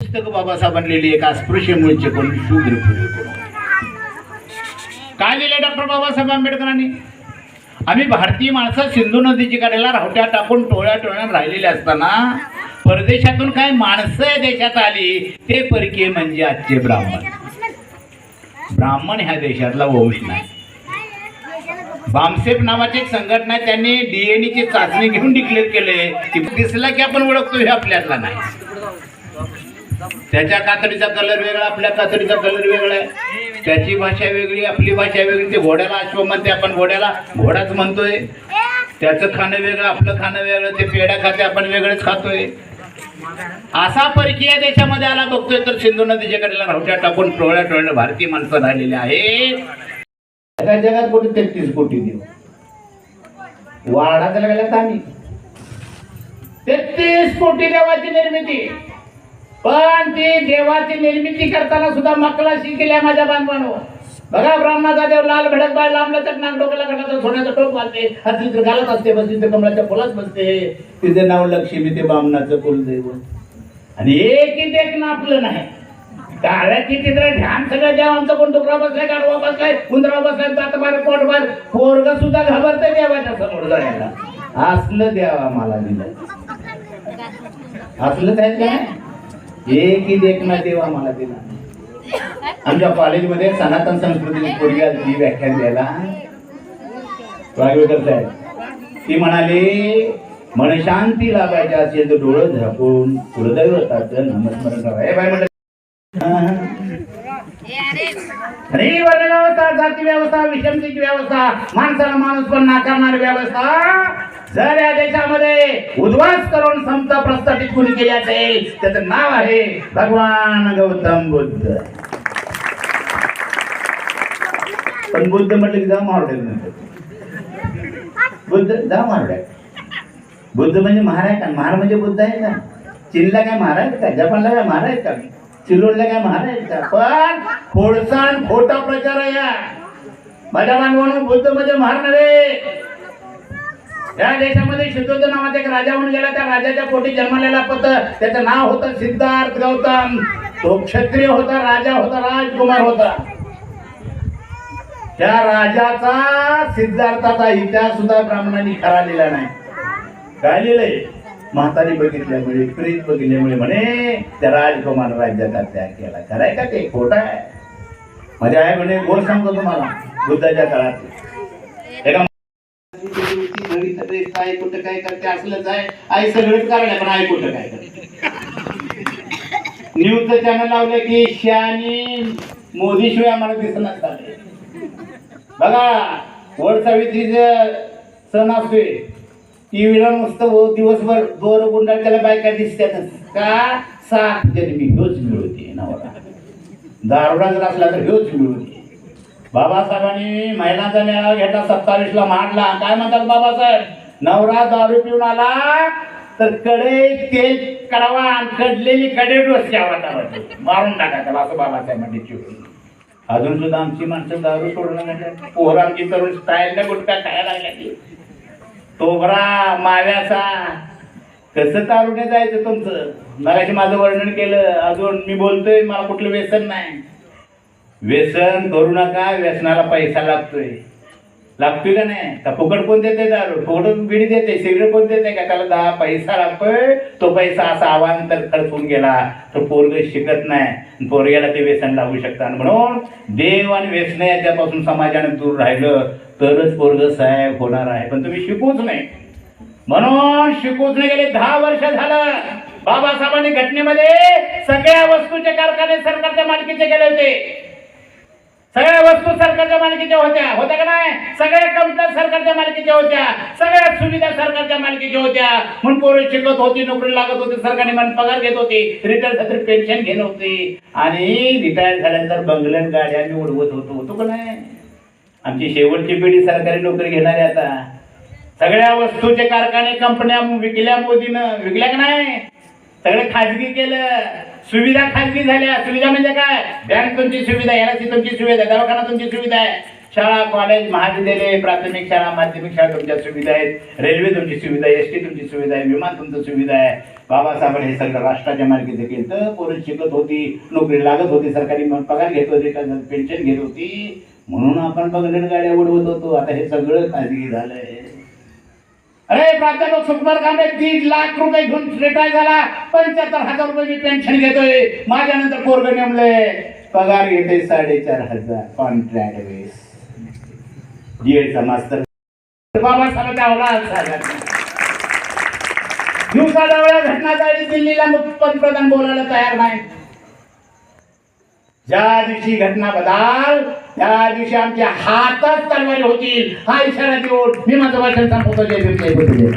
पुस्तक बाबासाहेबांनी लिहिली एक अस्पृश्य मूळचे कोण शूद्र काय लिहिले डॉक्टर बाबासाहेब आंबेडकरांनी? आम्ही भारतीय माणसं सिंधू नदीची कडेला रावट्या टाकून टोळ्या टोळ्या राहिलेल्या असताना परदेशातून काय माणसं देशात आली ते परकीय म्हणजे आजचे ब्राह्मण. ब्राह्मण ह्या देशातला वंश नाही. बामसेप नावाची एक संघटना आहे, त्यांनी डीएनए ची चाचणी घेऊन डिक्लेअर केले. की दिसला की आपण ओळखतो हे आपल्यातला नाही. त्याच्या कातडीचा कलर वेगळा आपल्या कातडीचा कलर वेगळा आहे. त्याची भाषा वेगळी आपली भाषा वेगळी. ते घोड्याला अश्व म्हणते आपण घोड्याला घोडाच म्हणतोय. त्याचं खाणं वेगळं आपलं खाणं वेगळं. ते पेढ्या खाते आपण वेगळंच खातोय. असा परकीय देशामध्ये आला बघतोय तर सिंधू नदीच्या कडेला राहुट्या टाकून टोळ्या टोळ्या भारतीय माणसं राहिलेली आहेत. जगात जगात कोटी तेहतीस कोटी देव वाढा त्याला आम्ही. तेहतीस कोटी देवाची निर्मिती. पण ती देवाची निर्मिती करताना सुद्धा मकला शिकल्या माझ्या बांधवांवर. बघा ब्राह्मणाचा देव लाल भडक बाय लांबला चकनाक डोक्याला घालायचं सोन्याचं टोप घालते हातली तर घालत असते बसली तर कमळाच्या फुलात बसते. तिचं नाव लक्ष्मी ते बामणाचं कुलदेव. आणि एक एक नापलं नाही. काळ्या किती तर ध्यान सगळं देव आमचं कोण डुकरा बसलाय गाडवा बसलाय उंदरा बसलाय दात बाहेर पोट बाहेर. पोरग सुद्धा घाबरतंय देवाच्या समोर जायला. असलं देवा मला दिलं असलं काय एक एक देखना देवा मला दिला आमच्या कॉलेजमध्ये सनातन संस्कृतीची पोरगी आली व्याख्यान द्यायला. वागवेकर साहेब ती म्हणाली मन शांती लागायची असेल तर डोळं झाकून कुलदैवताचं नामस्मरण करा. हे बाय अरे. वर्ण व्यवस्था जाती व्यवस्था विषमतेची व्यवस्था माणसाला माणूस पण नाकारणारी व्यवस्था जर या देशामध्ये उद्वास करून समता प्रस्थापित कुणी केली असेल त्याचं नाव आहे भगवान गौतम बुद्ध. पण बुद्ध म्हटलं की जा मारडे बुद्ध जा मारडे बुद्ध म्हणजे महाराज का? महार म्हणजे बुद्ध आहे का? चीनला काय महाराज का? जपानला काय महाराज का? चिलोडला काय महाराज का? पण खोडसाण खोटा प्रचार आहे या. माझ्या मानवानं बुद्ध म्हणजे महार नव्हे. या देशामध्ये सिद्धोद नावाचा एक राजा म्हणून गेला. त्या राजाच्या पोटी जन्मलेला पत त्याचं नाव होतं सिद्धार्थ गौतम. तो क्षत्रिय होता राजा होता राजकुमार होता. त्या राजाचा सिद्धार्थाचा इतिहास सुद्धा ब्राह्मणांनी खरा लिहिला नाही. काय लिहिलंय? म्हातारी बघितल्यामुळे प्रीत बघितल्यामुळे म्हणे त्या राजकुमार राज्याचा त्याग केला. खराय का ते? खोट आहे. म्हणजे आहे म्हणे गोल सांगतो तुम्हाला बुद्धाच्या काळात. एका काय कुठं काय करते असलंच आहे आई सगळंच करायला पण आई कुठं काय करते? न्यूजचं चॅनल लावलं की शहाणी मोदीशिवाय आम्हाला दिसणार बघा वड सावित्रीचं सण असतोय. टीव्हीला नुसतं हो दिवसभर दोर गुंडा त्याला बायका दिसत्यातच. का? सात जन्मी ह्योच मिळवते नवरा. दारुडा जर असला तर ह्योच मिळवते बाबासाहेबांनी महिलांचा मेळावा घेतला सत्तावीसला मांडला. काय म्हणतात बाबासाहेब? नवरा दारू पिऊन आला तर कडे तेल कडावा आणि कडलेली कडे डोसक्या वाटावं. मारून टाका त्याला असं बाबासाहेब म्हणजे चिवडून अजून सुद्धा आमची माणसं दारू सोडणं म्हणजे पोहर आमची तरुण स्टाईलने गुटका खायला लागल्या की तोबरा माव्याचा. कसं तारुण्य जायचं तुमचं? मगाशी माझं वर्णन केलं. अजून मी बोलतोय मला कुठलं व्यसन नाही. व्यसन करू नका व्यसनाला पैसा लागतोय. लागतोय का नाही? का फुकट कोण देते दारू? फुकट बिडी देते सिगरेट कोण देते का? त्याला दहा पैसा लागतोय. तो पैसा असा अवांतर खर्च होऊन गेला. तो पोरग शिकत नाही. पोरग्याला ते व्यसन लागू शकतात म्हणून देव आणि व्यसन याच्यापासून समाजाने दूर राहिलं तरच पोरग साहेब होणार आहे. पण तुम्ही शिकूच नाही. म्हणून शिकूच नाही गेले. दहा वर्ष झालं. बाबासाहेबांनी घटनेमध्ये सगळ्या वस्तूचे कारखाने सरकारच्या मालकीचे गेले होते. सगळ्या वस्तू सरकारच्या मालकीच्या होत्या. होत्या का नाही? सगळ्या कविता सरकारच्या मालकीच्या होत्या. सगळ्या सुविधा सरकारच्या मालकीच्या होत्या. म्हणून पोरं शिकत होती नोकरी लागत होती सरकारने मन पगार घेत होती. रिटायर झालं पेन्शन घेत होती. आणि रिटायर झाल्यानंतर बंगल्यात गाड्या मी उडवत होतो. होतो का नाही? आमची शेवटची पिढी सरकारी नोकरी घेणारी आता. सगळ्या वस्तूचे कारखाने कंपन्या विकल्या मोदीनं. विकल्या का नाही? सगळं खाजगी केलं. सुविधा खाजगी झाल्या. सुविधा म्हणजे काय? बँक तुमची सुविधा याची तुमची सुविधा आहे दवाखाना तुमची सुविधा आहे. शाळा कॉलेज महाविद्यालय प्राथमिक शाळा माध्यमिक शाळा तुमच्या सुविधा आहेत. रेल्वे तुमची सुविधा आहे एस टी तुमची सुविधा आहे विमान तुमचं सुविधा आहे. बाबासाहेब हे सगळं राष्ट्राच्या मालकीचं केलं तर पोरं शिकत होती नोकरी लागत होती सरकारी पगार घेत होती पेन्शन घेत होती. म्हणून आपण बघलेट गाड्या उडवत होतो. आता हे सगळं खाजगी झालंय. अरे प्राध्यापक सुकुमार कांबळे दीड लाख रुपये घेऊन रिटायर झाला. पंच्याहत्तर हजार रुपये पेन्शन घेतोय. माझ्यानंतर पोरग नेमले. पगार घेते साडेचार हजार. कॉन्ट्रॅक्ट बेस डीएडचा मास्तर बाबासाहेबांच्या अवलाद दिवसा डोळ्या घटना झाली दिल्लीला पंतप्रधान बोलायला तयार नाही. ज्या दिवशी घटना बदल त्या दिवशी आमच्या हातात तलवारी होतील हा इशारा देऊन मी माझं वाचन संपवतो. जय भीम, जय बुद्ध,